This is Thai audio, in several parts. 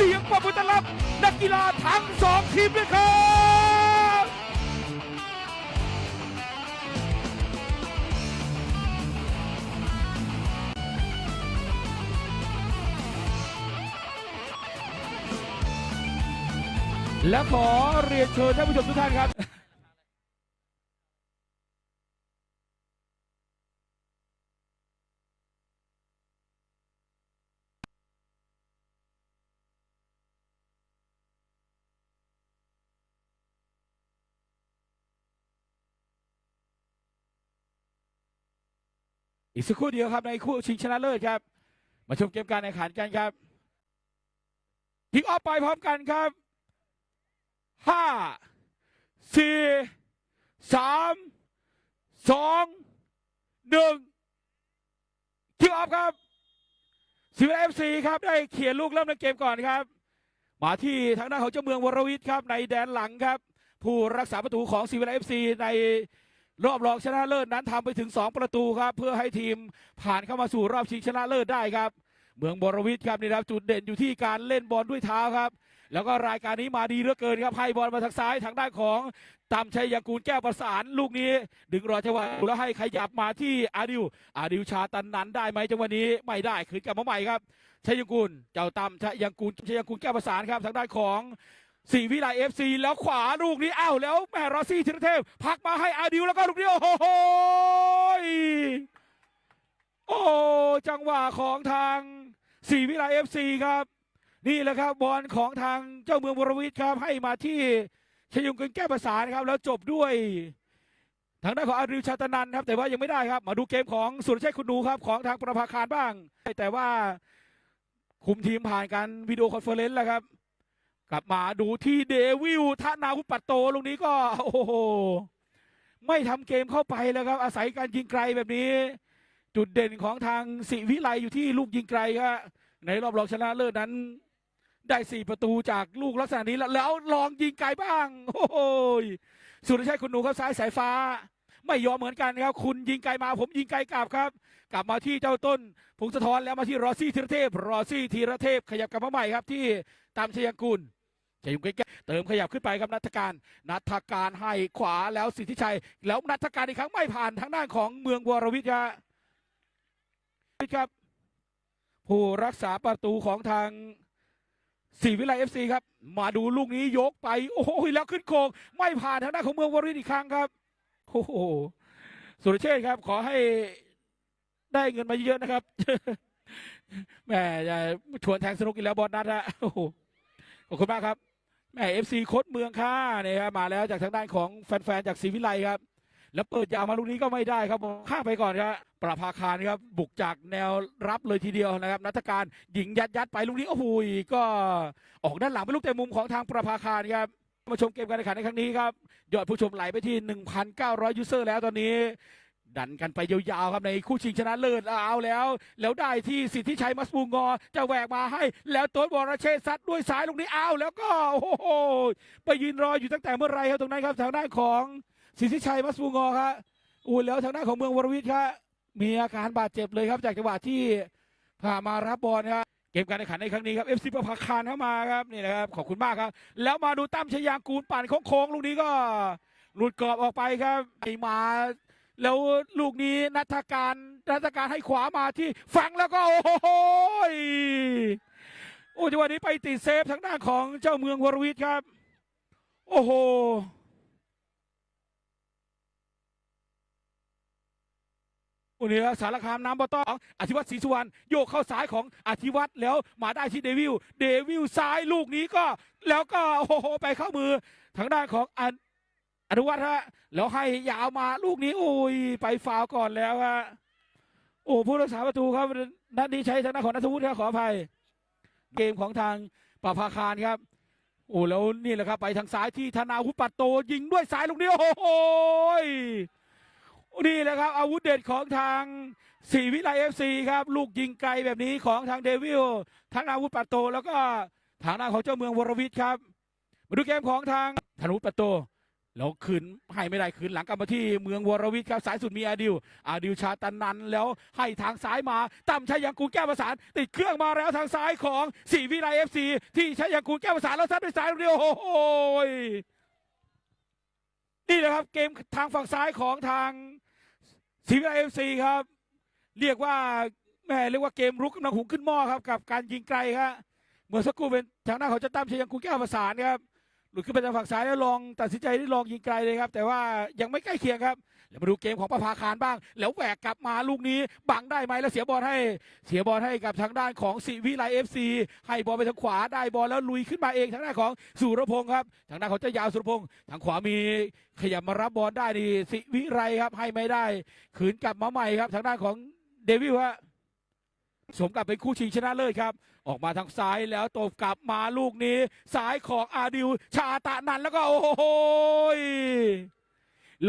เสียงปรบมือต้อนรับนักกีฬาทั้งสองทีมด้วยครับและขอเรียนเชิญท่านผู้ชมทุกท่านครับ อีกสักครู่เดียวครับในคู่ชิงชนะเลิศครับ มาชมเกมการแข่งขันกันครับพิกออฟไปพร้อมกันครับห้าสี่สามสองหนึ่งคิกออฟครับสิวเอฟซีครับได้เขียนลูกเริ่มในเกมก่อนครับ มาที่ทางด้านของเจ้าเมืองวรวิทย์ครับในแดนหลังครับ ผู้รักษาประตูของซีเวลเอฟซีใน รอบรองชนะเลิศนั้นทำไปถึง 2 ประตูครับ เพื่อให้ทีมผ่านเข้ามาสู่รอบชิงชนะเลิศได้ครับ เมืองบรวิทย์ครับนี่ครับจุดเด่นอยู่ที่การเล่นบอลด้วยเท้าครับ แล้วก็รายการนี้มาดีเหลือเกินครับให้บอลมาทางซ้ายทางด้านของตามชัยยังกูลแก้วประสานลูกนี้ ดึงรอจังหวะแล้วให้ขยับมาที่อาดิวอาดิวชาตันนันได้ไหมจังหวะนี้ไม่ได้คืนกลับมาใหม่ครับชัยยังกูลเจ้าตามชัยยังกูลชัยยังกูลแก้วประสานครับทางด้านของ สี่วิไลเอฟซีแล้วขวาลูกนี้อ้าวแล้วแมรอซี่ธีรเทพพักมาให้อาดิวแล้วก็ลูกนี้โอ้โหโอ้จังหวะของทางสี่วิไลเอฟซีครับ นี่แหละครับบอลของทางเจ้าเมืองวรวิทย์ครับให้มาที่ชยุงกึนแก้ประสานครับ แล้วจบด้วย ทางด้านของอาริวชาตนันครับ แต่ว่ายังไม่ได้ครับ มาดูเกมของสุรชัยคุณดูครับของทางประภาคารบ้าง แต่ว่าคุมทีมผ่านการวิดีโอคอนเฟอเรนซ์แล้วครับ กลับมาดูที่เดวิลทานาวุปัตโตลูกนี้ก็โอ้โหไม่ทำเกมเข้าไปแล้วครับ อาศัยการยิงไกลแบบนี้ จุดเด่นของทางสิวิไลอยู่ที่ลูกยิงไกลครับในรอบรองชนะเลิศนั้น ได้สี่ประตูจากลูกลักษณะนี้แล้วลองยิงไกลบ้าง โอ้โหสุรชัยคุณหนูเข้าซ้ายสายฟ้า ไม่ยอมเหมือนกันครับ คุณยิงไกลมา ผมยิงไกลกลับครับ กลับมาที่เจ้าต้นพงศธรแล้วมาที่รอซี่ธีรเทพ รอซี่ธีรเทพขยับกลับมาใหม่ครับที่ตามชยังกุล จะยุ่งใกล้ๆเติมขยับขึ้นไปครับนัทการ นัทการให้ขวาแล้วสิทธิชัย แล้วนัทการอีกครั้งไม่ผ่านทางด้านของเมืองวรวิทย์ครับครับ ผู้รักษาประตูของทางสีวิไลเอฟซีครับ มาดูลูกนี้ยกไปโอ้โหแล้วขึ้นโคงไม่ผ่านทางด้านของเมืองวรวิทย์อีกครั้งครับโอ้โหสุรเชษครับ ขอให้ได้เงินมาเยอะนะครับแหมอย่าชวนแทงสนุกอีกแล้วบอลนัดฮะโอ้โหขอบคุณมากครับ แม่เอฟซีโคดเมืองค่าเนี่ยครับมาแล้วจากทางด้านของแฟนๆจากศรีวิไลครับ แล้วเปิดยาวมาลูกนี้ก็ไม่ได้ครับข้ามไปก่อนครับประภาคารครับบุกจากแนวรับเลยทีเดียวนะครับ นัทการยิงยัดยัดไปลูกนี้โอ้โหก็ออกด้านหลังเป็นลูกเตะมุมของทางประภาคารครับมาชมเกมการแข่งขันในครั้งนี้ครับยอดผู้ชมไหลไปที่ 1,900 ยูเซอร์แล้วตอนนี้ ดันกันไปยาวๆครับในคู่ชิงชนะเลิศเอาแล้ว แล้วได้ที่สิทธิชัยมัสบูงอ จะแหวกมาให้ แล้วโต้นบอรเชษซัดด้วยซ้ายลูกนี้เอาแล้วก็โอ้โหไปยืนรออยู่ตั้งแต่เมื่อไรครับตรงนั้นครับทางด้านของสิทธิชัยมัสบูงอครับอู้แล้วทางด้านของเมืองวรวิทย์ครับมีอาการบาดเจ็บเลยครับจากจังหวะที่ผ่ามารับบอลครับเกมการแข่งขันในครั้งนี้ครับเอฟซีประภาคารเข้ามาครับนี่นะครับขอบคุณมากครับ แล้วมาดูตั้มชยางกูลปั่นโค้งๆลูกนี้ก็หลุดกรอบออกไปครับไอมา แล้วลูกนี้นัทการนัทการให้ขวามาที่ฝังแล้วก็โอ้โหโอ้จังหวะนี้ไปติดเซฟทางด้านของเจ้าเมืองวรวิทย์ครับ โอ้โหอุนี้สารคามน้ำบอตองอธิวัตรศรีสุวรรณโยกเข้าซ้ายของอธิวัตรแล้วมาได้ที่เดวิลเดวิลซ้ายลูกนี้ก็ แล้วก็โอ้โหไปเข้ามือทางด้านของ อนุวัฒน์ฮะแล้วให้ยาวมาลูกนี้โอ้ยไปฟาวก่อนแล้วฮะโอ้ผู้รักษาประตูครับนัดนี้ใช้ทางด้านของนัทวุฒิครับขออภัย เกมของทางปราภาคารครับ โอ้แล้วนี่แหละครับไปทางซ้ายที่ธนาวุฒิปัตโต ยิงด้วยซ้ายลูกนี้โอ้โหยนี่แหละครับอาวุธเด็ดของทางสีวิไลเอฟซีครับ ลูกยิงไกลแบบนี้ของทางเดวิลธนาวุฒิปัตโต แล้วก็ทางด้านของเจ้าเมืองวรวิทย์ครับ มาดูเกมของทางธนาวุปัตโต แล้วคืนให้ไม่ได้คืนหลังกลับมาที่เมืองวรวิทย์ครับสายสุดมีอาดิวอาดิวชาตันนันแล้วให้ทางซ้ายมาตั้มชัยยังกูแก้ประสาน ติดเครื่องมาแล้วทางซ้ายของสีวิไลเอฟซีที่ชัยยังกูแก้ประสานแล้วซัดด้วยซ้ายเดียวโอ้โหยนี่แหละครับเกมทางฝั่งซ้ายของทางสีวิไลเอฟซีครับ เรียกว่าแม่เรียกว่าเกมรุกกำลังหุงขึ้นหม้อครับกับการยิงไกลครับเมื่อสักครู่เป็นทางหน้าของจะตั้มชัยยังกูแก้ประสานครับ ลุดขึ้นไปทางฝั่งซ้ายแล้วลองตัดสินใจที่ลองยิงไกลเลยครับ แต่ว่ายังไม่ใกล้เคียงครับแล้วมาดูเกมของประภาคารบ้าง แล้วแหวกกลับมาลูกนี้บังได้ไหมแล้วเสียบอลให้ เสียบอลให้กับทางด้านของสิวิไลเอฟซีให้บอลไปทางขวาได้บอลแล้วลุยขึ้นมาเองทางด้านของสุรพงศ์ครับทางด้านของเจ้ายาวสุรพงศ์ทางขวามีขยับมารับบอลได้ดีสิวิไรครับให้ไม่ได้ ขืนกลับมาใหม่ครับ ทางด้านของเดวิลฮะ สมกับเป็นคู่ชิงชนะเลิศครับ ออกมาทางซ้ายแล้วตบกลับมาลูกนี้ซ้ายของอาดิว ชาตะนันแล้วก็โอ้โห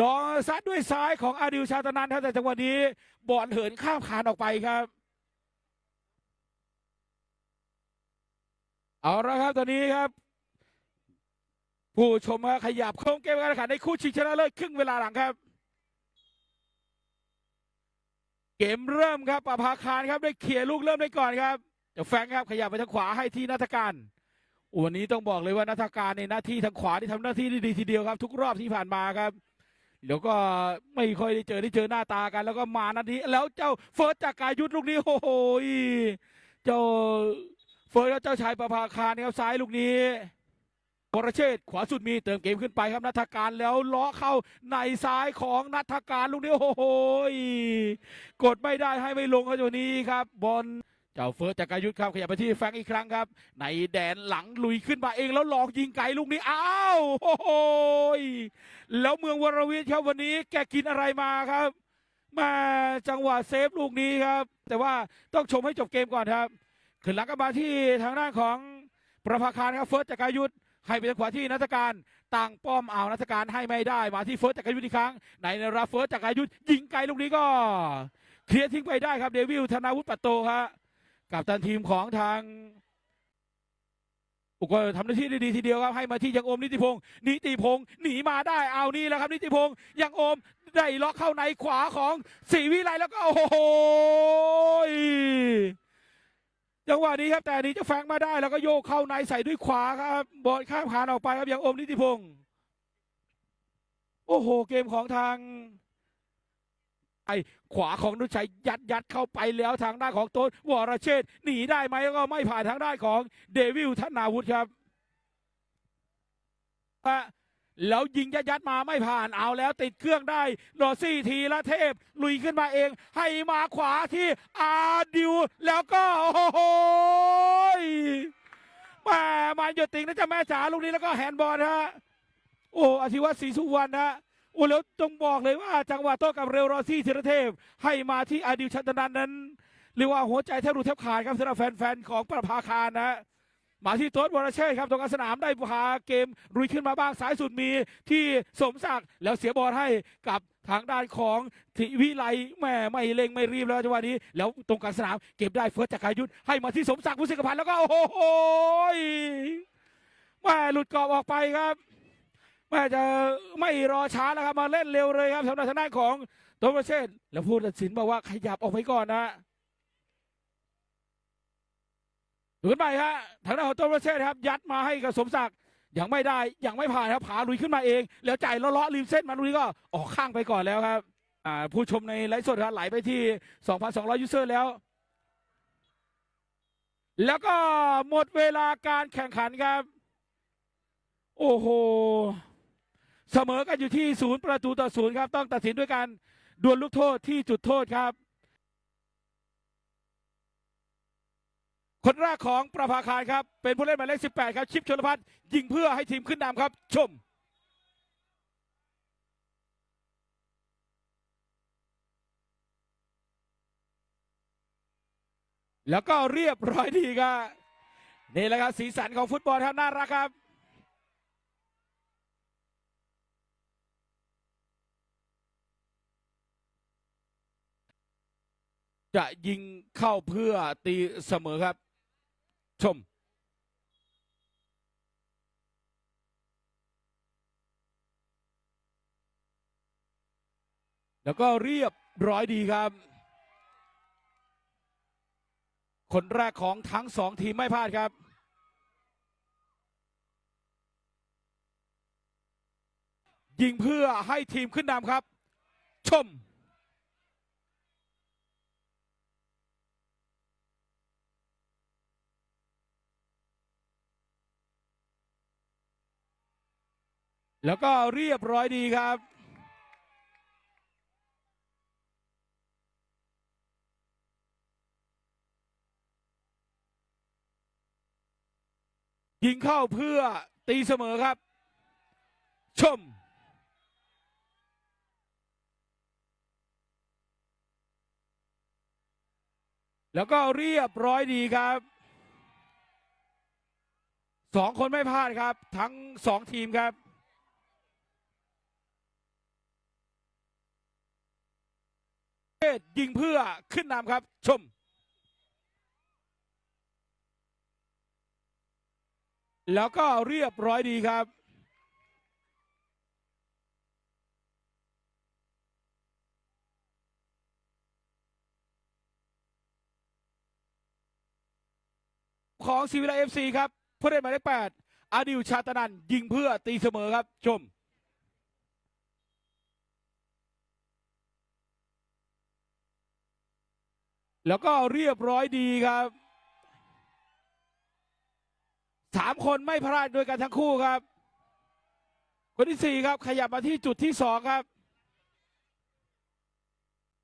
ลองซัดด้วยซ้ายของอาดิวชาตะนันครับแต่จังหวะนี้บอลเหินข้ามคานออกไปครับ เอาละครับตอนนี้ครับ ผู้ชมขยับโค้งเกมการแข่งขันในคู่ชิงชนะเลิศครึ่งเวลาหลังครับ เกมเริ่มครับปภาคารครับได้เขี่ยลูกเริ่มได้ก่อนครับเดี๋ยวแฟงครับขยับไปทางขวาให้ที่นัทการวันนี้ต้องบอกเลยว่านัทการในหน้าที่ทางขวาที่ทำหน้าที่ได้ดีทีเดียวครับ ทุกรอบที่ผ่านมาครับเดี๋ยวก็ไม่ค่อยได้เจอได้เจอหน้าตากัน แล้วก็มานัดนี้แล้วเจ้าเฟิร์สจากกายุทธลูกนี้โอ้โหเจ้าเฟิร์สและเจ้าชายประภาคารนะครับซ้ายลูกนี้ วรเชษขวาสุดมีเติมเกมขึ้นไปครับนัทการแล้วล้อเข้าในซ้ายของนัทการลูกนี้โอ้โหกดไม่ได้ให้ไม่ลงครับตัวนี้ครับ บอลเจ้าเฟิร์สจากกายุทธครับขยับไปที่แฟงอีกครั้งครับ ในแดนหลังลุยขึ้นมาเองแล้วหลองยิงไกลลูกนี้อ้าวโอ้โหแล้วเมืองวรวิทย์ครับวันนี้แกกินอะไรมาครับมาจังหวะเซฟลูกนี้ครับ แต่ว่าต้องชมให้จบเกมก่อนครับขึ้นหลังกับมาที่ทางด้านของประภาคารครับเฟิร์สจากกายุทธ ให้ไปทางขวาที่นัทการต่างป้อมเอานัทการให้ไม่ได้มาที่เฟิร์สจากกายุทธอีกครั้งในราเฟิร์สจากกายุทธยิงไกลลูกนี้ก็เคลียร์ทิ้งไปได้ครับเดวิลธนาวุฒิปัตโตครับกับตันทีมของทางอุกก็ทำหน้าที่ได้ดีทีเดียวครับให้มาที่ยังโอมนิติพงศ์นิติพงศ์หนีมาได้เอานี่แหละครับนิติพงศ์ยังโอมได้ล็อกเข้าในขวาของสีวิไลแล้วก็โอ้โหย จังหวะนี้ครับแต่นี้จะแฟงมาได้แล้วก็โยกเข้าในใส่ด้วยขวาครับบอลข้ามขานออกไปครับอยังอมนิติพงศ์โอ้โห เกมของทางไอ้ขวาของนุชัยยัดยัดเข้าไปแล้วทางด้านของโต้นวรเชษหนีได้ไหมก็ไม่ผ่านทางด้านของเดวิลธนาวุฒิครับอะ แล้วยิงยัดยัดมาไม่ผ่านเอาแล้วติดเครื่องได้โรซี่ทีละเทพ ลุยขึ้นมาเอง ให้มาขวาที่อาดิว แล้วก็ โอ้โหยแม่มาหยดติงนะจ๊ะแม่จ๋าลูกนี้แล้วก็แฮนด์บอลฮะโอ้อธิวัตรศรีสุวรรณฮะโอ้แล้วต้องบอกเลยว่าจังหวะโต้กับเรวรอซี่ธีรเทพ ให้มาที่อาดิวชันตนันนั้นเรียกว่าหัวใจแทบรูแทบขาดครับสำหรับแฟนๆของประภาคารนะ มาที่โต๊ดวรเชษครับตรงกลางสนามได้พาเกมรุยขึ้นมาบ้างสายสุดมีที่สมศักดิ์แล้วเสียบอลให้กับทางด้านของทิวิไลแม่ไม่เร่งไม่รีบแล้วจังหวะนี้ แล้วตรงกลางสนามเก็บได้เฟิร์สจากกายุทธให้มาที่สมศักดิ์ผู้สิกพันธ์แล้วก็โอ้โหแม่หลุดกรอบออกไปครับแม่จะไม่รอช้าแล้วครับมาเล่นเร็วเลยครับสำหรับทางด้านของโตปรเชษแล้วผู้ตัดสินบอกว่าขยับออกไปก่อนนะ ดูกันไปฮะทางด้านของโตประเชษครับ ยัดมาให้กับสมศักดิ์ยังไม่ได้ยังไม่ผ่านครับผาลุยขึ้นมาเอง แล้วจ่ายเลาะริมเส้นมาลุยก็ออกข้างไปก่อนแล้วครับอ่าผู้ชมในไลฟ์สดครับไหลไปที่ 2,200 ยูเซอร์แล้ว แล้วก็หมดเวลาการแข่งขันครับ โอ้โห เสมอกันอยู่ที่ศูนย์ประตูต่อศูนย์ครับ ต้องตัดสินด้วยการดวลลูกโทษที่จุดโทษครับ คนแรกของประภาคารครับ เป็นผู้เล่นหมายเลข 18 ครับ ชิปชลพัฒน์ยิงเพื่อให้ทีมขึ้นนำครับ ชม แล้วก็เรียบร้อยดีครับนี่แหละครับสีสันของฟุตบอลครับน่ารักครับจะยิงเข้าเพื่อตีเสมอครับ ชม แล้วก็เรียบร้อยดีครับ คนแรกของทั้งสองทีมไม่พลาดครับยิงเพื่อให้ทีมขึ้นนำครับ ชม แล้วก็เรียบร้อยดีครับ ยิงเข้าเพื่อตีเสมอครับ ชมแล้วก็เรียบร้อยดีครับ สองคนไม่พลาดครับ ทั้งสองทีมครับ เท ศยิงเพื่อขึ้นนำครับ ชม แล้วก็เรียบร้อยดีครับของศิวิไลเอฟซีครับผู้เล่นหมายเลขแปดอาดิวชาตนันยิงเพื่อตีเสมอครับ ชม แล้วก็เรียบร้อยดีครับสามคนไม่พลาดด้วยกันทั้งคู่ครับ คนที่สี่ครับขยับมาที่จุดที่สองครับ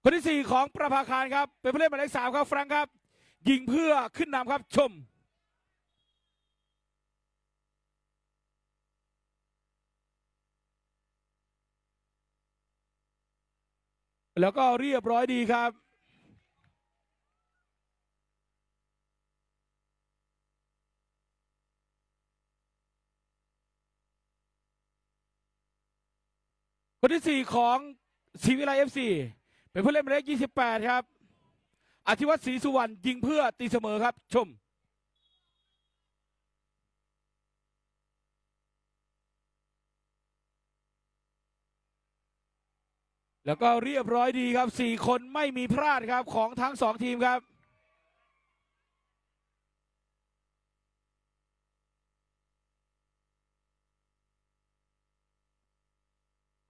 คนที่สี่ของประภาคารครับ เป็นผู้เล่นหมายเลขสามครับแฟรงค์ครับ ยิงเพื่อขึ้นนำครับชมแล้วก็เรียบร้อยดีครับ คนที่สี่ของศรีวิไลเอฟซีเป็นผู้เล่นหมายเลข28ครับ อธิวัตรศรีสุวรรณยิงเพื่อตีเสมอครับ ชมแล้วก็เรียบร้อยดีครับสี่คนไม่มีพลาดครับของทั้งสองทีมครับ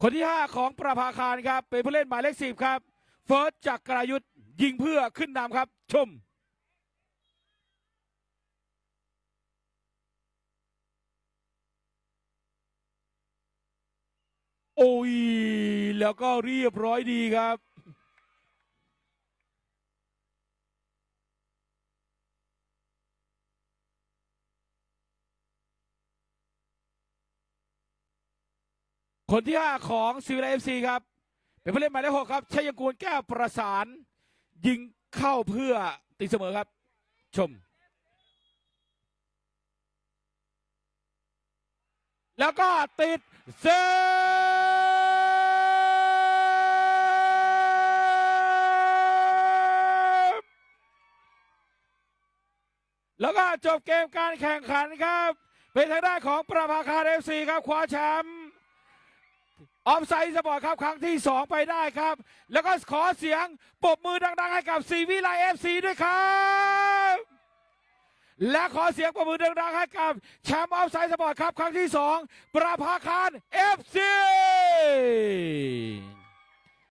คนที่ 5 ของประภาคารครับ เป็นผู้เล่นหมายเลขสิบครับ เฟิร์สจากกรายุทธยิงเพื่อขึ้นนำครับ ชม โอ้ย แล้วก็เรียบร้อยดีครับ คนที่5ของซีวิไลเอฟซีครับ เป็นผู้เล่นหมายเลขหกครับชัยกูลแก้วประสาน ยิงเข้าเพื่อตีเสมอครับ ชม แล้วก็ติดเซฟแล้วก็จบเกมการแข่งขันครับ เป็นทางด้านของประภาคาเอฟซีครับคว้าแชมป์ ออฟไซด์สปอร์ตครับครั้งที่ 2 ไปได้ครับ แล้วก็ขอเสียงปรบมือดังๆ ให้กับซีวิไลเอฟซีด้วยครับ และขอเสียงปรบมือดังๆ ให้กับแชมป์ออฟไซด์สปอร์ตครับครั้งที่ 2 ประภาคารเอฟซี